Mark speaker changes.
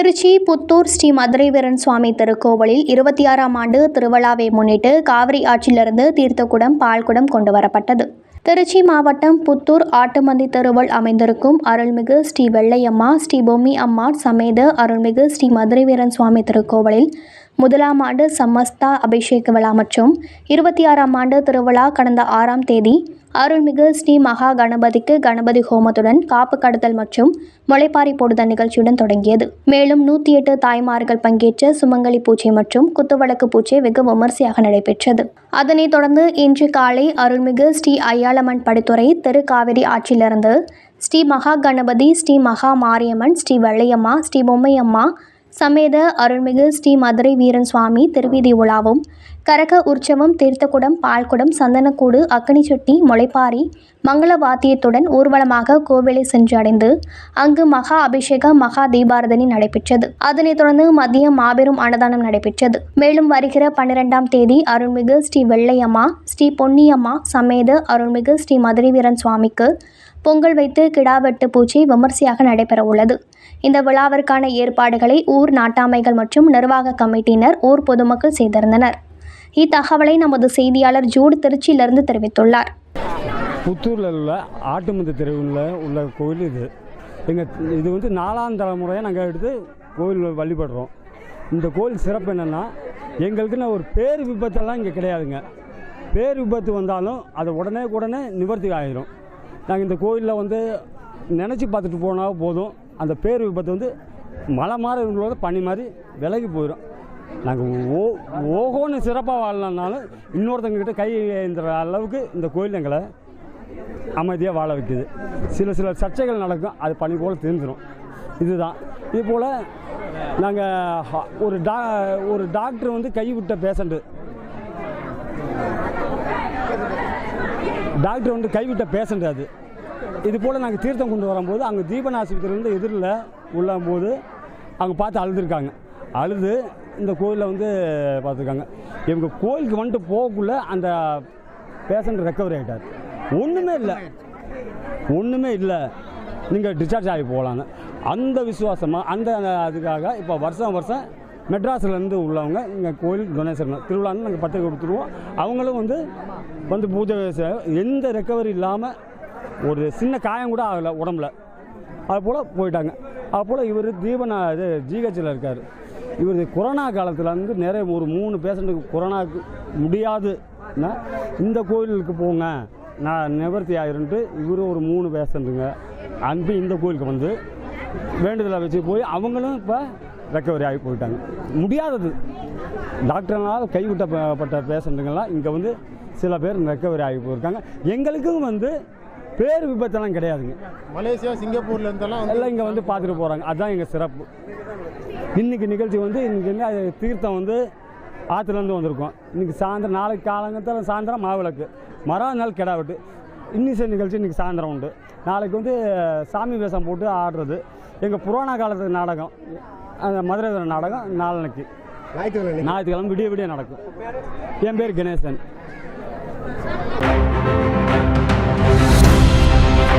Speaker 1: திருச்சி புத்தூர் ஸ்ரீ மதுரை வீரன் சுவாமி திருக்கோவிலில் இருபத்தி ஆறாம் ஆண்டு திருவிழாவை முன்னிட்டு காவிரி ஆற்றிலிருந்து தீர்த்தக்குடம் பால்குடம் கொண்டு வரப்பட்டது. திருச்சி மாவட்டம் புத்தூர் ஆட்டுமந்தி தெருவில் அமைந்திருக்கும் அருள்மிகு ஸ்ரீ வெள்ளையம்மா ஸ்ரீ பொம்மி அம்மா சமேத அருள்மிகு ஸ்ரீ மதுரை வீரன் சுவாமி திருக்கோவிலில் முதலாம் ஆண்டு சம்மஸ்தா அபிஷேக விழா மற்றும் இருபத்தி ஆறாம் ஆண்டு திருவிழா கடந்த ஆறாம் தேதி அருள்மிகு ஸ்ரீ மகா கணபதிக்கு கணபதி ஹோமத்துடன் காப்பு கடத்தல் மற்றும் முளைப்பாரி போடுதல் நிகழ்ச்சியுடன் தொடங்கியது. மேலும் நூற்றி எட்டு தாய்மார்கள் பங்கேற்ற சுமங்கலி பூஜை மற்றும் குத்துவழக்கு பூஜை வெகு விமர்சையாக நடைபெற்றது. அதனைத் தொடர்ந்து இன்று காலை அருள்மிகு ஸ்ரீ ஐயாளம்மன் படித்துறை திருக்காவிரி ஆற்றிலிருந்து ஸ்ரீ மகா கணபதி ஸ்ரீ மகா மாரியம்மன் ஸ்ரீ வெள்ளையம்மா ஸ்ரீ பொம்மையம்மா சமேத அருள்மிகு ஸ்ரீ மதுரை வீரன் சுவாமி திருவீதி உலாவும் கரக உற்சவம் தீர்த்தக்குடம் பால்குடம் சந்தனக்கூடு அக்கனிச்சட்டி முளைப்பாரி மங்கள வாத்தியத்துடன் ஊர்வலமாக கோவிலை சென்று அடைந்து அங்கு மகா அபிஷேக மகா தீபாரதனை நடைபெற்றது. அதனைத் தொடர்ந்து மதியம் மாபெரும் அன்னதானம் நடைபெற்றது. மேலும் வருகிற பன்னிரெண்டாம் தேதி அருள்மிகு ஸ்ரீ வெள்ளையம்மா ஸ்ரீ பொன்னியம்மா சமேத அருள்மிகு ஸ்ரீ மதுரை வீரன் சுவாமிக்கு பொங்கல் வைத்து கிடாவெட்டு பூஜை விமர்சையாக நடைபெற உள்ளது இந்த விழாவிற்கான ஏற்பாடுகளை ஊர் நாட்டாமைகள் மற்றும் நிர்வாக கமிட்டியினர் ஊர் பொதுமக்கள் செய்திருந்தனர். இத்தகவலை நமது செய்தியாளர் ஜூட் திருச்சியிலிருந்து தெரிவித்துள்ளார்.
Speaker 2: புத்தூரில் உள்ள ஆட்டுமந்த தெருவில் உள்ள கோயில் இது. எங்கள் இது வந்து நாலாம் தலைமுறையாக நாங்கள் எடுத்து கோயில் வழிபடுறோம். இந்த கோயில் சிறப்பு என்னென்னா எங்களுக்குன்னு ஒரு பேர் விபத்தெல்லாம் இங்கே கிடையாதுங்க. பேர் விபத்து வந்தாலும் அது உடனே உடனே நிவர்த்தி ஆகிரும் நாங்கள் இந்த கோயிலில் வந்து நினச்சி பார்த்துட்டு போனால் போதும். அந்த பேர் விபத்து வந்து மழை மாதிரி இருக்கும்போது பனி மாதிரி விலகி போயிடும் நாங்கள் ஓ ஓகோன்னு சிறப்பாக வாழலனாலும் இன்னொருத்தங்கிட்ட கை ஏந்துற அளவுக்கு இந்த கோயில் எங்களை அமைதியாக வாழ வைக்குது. சில சில சர்ச்சைகள் நடக்கும். அது பனி போல் தெரிஞ்சிடும் இதுதான். இது போல் நாங்கள் ஒரு டா ஒரு டாக்டர் வந்து கைவிட்ட பேஷண்ட்டு டாக்டர் வந்து கைவிட்ட பேஷண்ட் அது. இது போல் நாங்கள் தீர்த்தம் கொண்டு வரும்போது அங்கே தீபன் ஆஸ்பத்திரியிலேருந்து எதிரில் உள்ளம்போது அவங்க பார்த்து அழுதுருக்காங்க. அழுது இந்த கோயிலில் வந்து பார்த்துருக்காங்க. இவங்க கோயிலுக்கு வந்துட்டு போகக்குள்ள அந்த பேஷண்ட் ரெக்கவரி ஆகிட்டார் ஒன்றுமே இல்லை. ஒன்றுமே இல்லை. நீங்கள் டிஸ்சார்ஜ் ஆகி போகலாங்க அந்த விசுவாசமாக அந்த அதுக்காக இப்போ வருஷம் வருஷம் மெட்ராஸ்லேருந்து உள்ளவங்க இங்கே கோயில் டொனேஷன் திருவிழான்னு நாங்கள் பத்திரிக்கை கொடுத்துருவோம். அவங்களும் வந்து வந்து பூஜை எந்த ரெக்கவரி இல்லாமல் ஒரு சின்ன காயம் கூட ஆகலை உடம்புல. அது போல் போயிட்டாங்க. அது போல் இவர் தீபனா இது ஜிஹெச்சில் இருக்கார். இவர் கொரோனா காலத்தில் வந்து நிறைய ஒரு மூணு பேஷண்ட்டுக்கு கொரோனாக்கு முடியாதுன்னா இந்த கோயிலுக்கு போங்க. நான் நிவர்த்தி ஆயிருன்ட்டு இவர் ஒரு மூணு பேஷண்ட்டுங்க. அனுப்பி இந்த கோயிலுக்கு வந்து வேண்டுதலை வச்சு போய் அவங்களும் இப்போ ரெக்கவரி ஆகி போயிட்டாங்க. முடியாதது. டாக்டர்னால் கைவிட்டப்பட்ட பேஷண்ட்டுங்கள்லாம் இங்கே வந்து சில பேர் ரெக்கவரி ஆகி போயிருக்காங்க. எங்களுக்கும் வந்து பேர் விபத்தெல்லாம் கிடையாதுங்க.
Speaker 3: மலேசியா சிங்கப்பூர்ல இருந்தெல்லாம்
Speaker 2: எல்லாம் இங்கே வந்து பார்த்துட்டு போகிறாங்க அதுதான் எங்கள் சிறப்பு. இன்னைக்கு நிகழ்ச்சி வந்து இன்னைக்கு அது தீர்த்தம் வந்து ஆற்றுலேருந்து வந்திருக்கோம். இன்னைக்கு சாயந்தரம் நாளைக்கு காலங்கத்தில் சாயந்தரம் மாவிளக்கு. மறுநாள் கிடா வெட்டு இன்னிசை நிகழ்ச்சி இன்னைக்கு சாயந்தரம் உண்டு. நாளைக்கு வந்து சாமி வேஷம் போட்டு ஆடுறது. எங்கள் புராண காலத்து நாடகம் அந்த மதுரை நாடகம்
Speaker 3: ஞாயிற்றுக்கிழமை.
Speaker 2: ஞாயிற்றுக்கிழமை விடிய விடிய நடக்கும். என் பேர் கணேசன்.